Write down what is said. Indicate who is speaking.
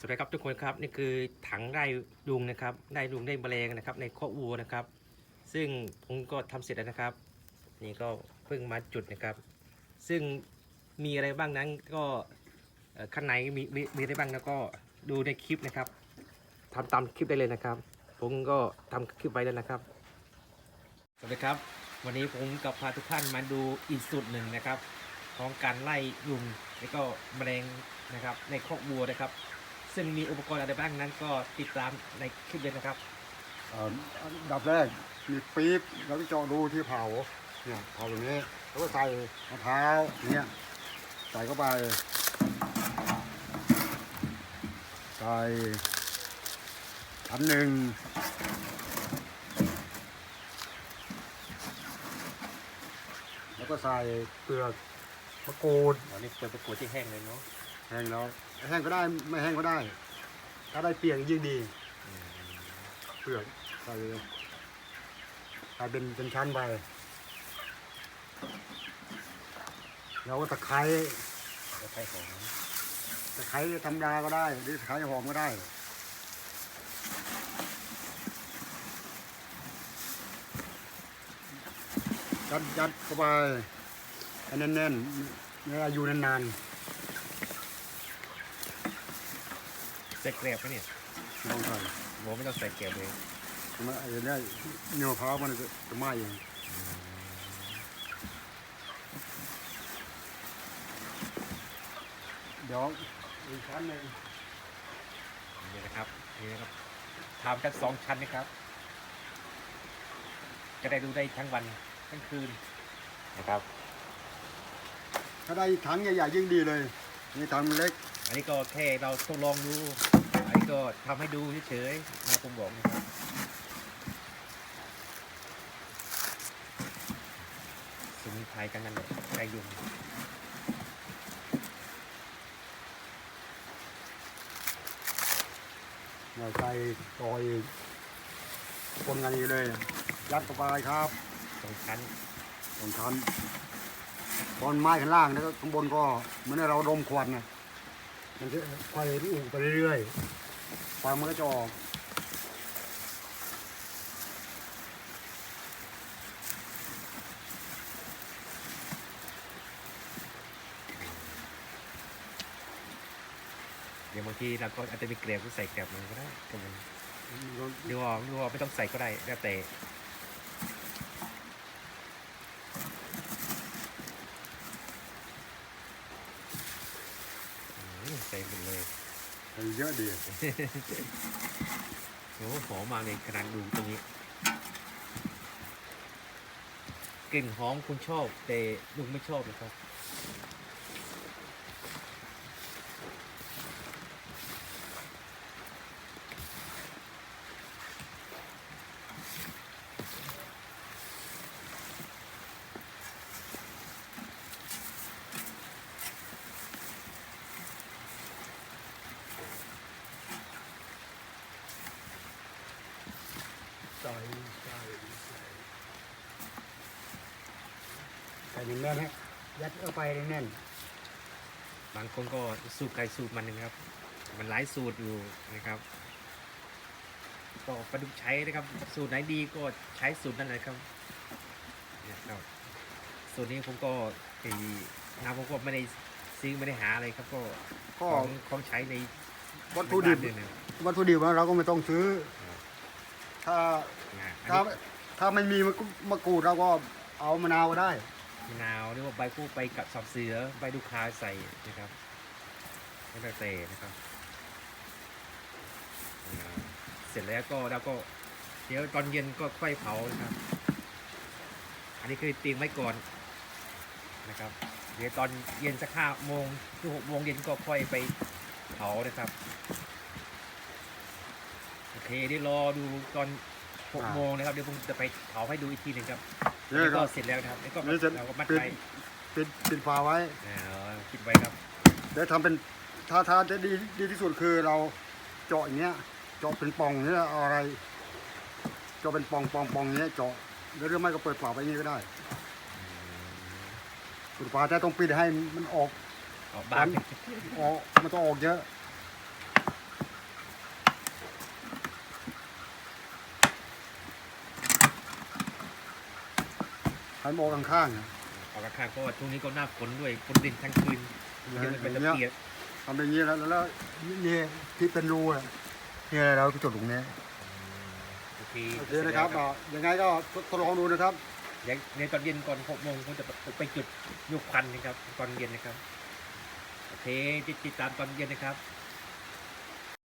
Speaker 1: สวัสดีครับทุกคนครับนี่คือถังไร่ลุงนะครับไร่ลุงได้แมลงนะครับ ในข้อวัวนะครับ ซึ่งผมก็ทำเสร็จแล้วนะครับ นี่ก็เพิ่งมาจุดนะครับ ซึ่งมีอะไรบ้างนั้นก็ข้างในมีมีมีอะไรบ้างแล้วก็ดูในคลิปนะครับทำตามคลิปได้เลยนะครับ ผมก็ทำคลิปไว้แล้วนะครับสวัสดีครับ วันนี้ผมกับพาทุกท่านมาดูอีกสูตรหนึ่งนะครับ ของการไล่ยุงแล้วก็แมลงนะครับ ในคอกวัวนะครับ ซึ่งมีอุปกรณ์อะไรบ้างนั้นก็ติดตามในคลิปเลยนะครับ
Speaker 2: เอ่ออันดับแรกมีปี๊บแล้วก็เจาะรูที่เผาเนี่ยเผาอย่างนี้แล้วก็ใส่มะพร้าวอย่างเงี้ยใส่เข้าไปใส่อันหนึ่งแล้วก็ใส่เปลือกมะกรูด
Speaker 1: อ๋อนี่เปิดประกวดที่แห้งเลยเนาะ
Speaker 2: แห้งแล้วแห้งก็ได้ไม่แห้งก็ได้ ถ้าได้เปียกยิ่งดีเปลือกใส่ใส่เป็นเป็นชั้นไปแล้วก็ตะไคร้
Speaker 1: แล้วใช้ของ
Speaker 2: ตะไคร้ธรรมดาก็ได้หรือตะไคร้หอมก็ได้ยัดยัดเข้าไปให้แน่นๆเนื้ออยู่นาน
Speaker 1: ใส่เกลียบไหมเนี่ย
Speaker 2: ๆไม่ต้องใส่
Speaker 1: โมไม่ต้องใส่เกลียบเลย
Speaker 2: มันไอ้เนี่ยเนื้อมะพร้าวมันจะจะไหม้เองเดี๋ยวอีกชั้นหนึ่ง
Speaker 1: นี่นะครับนี่นะครับทำกันสองชั้นนะครับ จะได้ดูได้ทั้งวันทั้งคืนนะครับ
Speaker 2: ถ้าได้ถังใหญ่ๆยิ่งดีเลย นี่ถังเล็ก
Speaker 1: อันนี้ก็แค่เราทดลองดู อันนี้ก็ทำให้ดูเฉยๆนะผมบอกนะครับสมุนไพรกันนั่นแหละไก่ยุง
Speaker 2: เนี่ยใส่ซอยคนกันนี้เลยยัดเข้าไปครับ
Speaker 1: สองชั้น
Speaker 2: สองชั้นตอนไม้ข้างล่างแล้วก็ข้างบนก็เหมือนเราดมควันไง มันจะไฟอุ่นไปเรื่อยๆไฟมันก็จะออก
Speaker 1: เดี๋ยวบางทีเราก็อาจจะมีเกลียบก็ใส่เกลียบมันก็ได้ก็มัน
Speaker 2: มันก็
Speaker 1: ดูว่าดูว่าไม่ต้องใส่ก็ได้แล้วแต่ ใส่หมดเลย
Speaker 2: เยอะดี
Speaker 1: โอ้โหหอมมากเลยขนาดดูตรงนี้ กลิ่นหอมคุณชอบแต่ลุงไม่ชอบนะครับ
Speaker 2: ใส่ใส่ใส่แน่นฮะยัดเข้าไปแน่น
Speaker 1: บางคนก็สูตรไก่สูตรมันนะครับ มันหลายสูตรอยู่นะครับ ก็ประดุกใช้นะครับ สูตรไหนดีก็ใช้สูตรนั้นเลยครับเนี่ยครับสูตรนี้ผมก็ไอ้น้ำผมก็ไม่ได้ซื้อไม่ได้หาอะไรครับก็
Speaker 2: ก็
Speaker 1: ของของใช้ใน
Speaker 2: วัตถุดิบวัตถุดิบเราก็ไม่ต้องซื้อ ถ้า
Speaker 1: นะอัน
Speaker 2: ถ้า
Speaker 1: นี้
Speaker 2: ถ้าไม่มีมะกรูมะกรูดเราก็เอามะนาวก็ได้
Speaker 1: มะนาวหรือว่าใบกู้ไปกับสับเสือใบดูคาใส่นะครับไม่ได้เตะนะครับอ่าเสร็จแล้วก็เราก็เดี๋ยวตอนเย็นก็ค่อยเผานะครับ อันนี้คือเตรียมไว้ก่อนนะครับ เดี๋ยวตอนเย็นสักห้าโมงถึงหกโมงเย็นก็ค่อยไปเผานะครับ โอเคเดี๋ยวรอดูตอนหก
Speaker 2: อ่า
Speaker 1: โมงนะครับเดี๋ยวผมจะไปเผาให้ดูอีกทีหนึ่งครับ
Speaker 2: นี่
Speaker 1: นี่
Speaker 2: ก็
Speaker 1: ก็เสร็จแล้วนะครับนี่ก็
Speaker 2: นี่จะ
Speaker 1: เราก็มัด
Speaker 2: ปิด
Speaker 1: ไป
Speaker 2: ปิดปิดฝาไว้
Speaker 1: อ่าคิดไว้ครับ
Speaker 2: เดี๋ยวทำเป็นถ้าถ้าจะดีดีที่สุดคือเราเจาะอย่างเงี้ยเจาะเป็นปล่องเนี่ยเอาอะไรเจาะเป็นปล่องปล่องปล่องเงี้ยเจาะแล้วหรือไม่ก็เปิดฝาไปอย่างงี้ก็ได้เปิดฝาแต่ต้องปิดให้มันออก
Speaker 1: ออกบ้าน
Speaker 2: ออกมันต้องออกเยอะ หันมองข้างๆอะ
Speaker 1: ออกข้างๆเพราะว่าช่วงนี้ก็หน้าฝนด้วยฝนดินทั้งคืนเดี๋ยวมันจะเปียก
Speaker 2: ทำอย่างนี้แล้วแล้วแล้วนี่ที่เป็นรูอะเนี่ยเราก็จดตรงนี้
Speaker 1: โอเค
Speaker 2: โอเคนะครับอะยังไงก็ทดลองดูนะครับ
Speaker 1: เดี๋ยวในตอนเย็นก่อนหกโมงผมจะไปจุดยุคควันนะครับตอนเย็นนะครับโอเคติดตามตอนเย็นนะครับ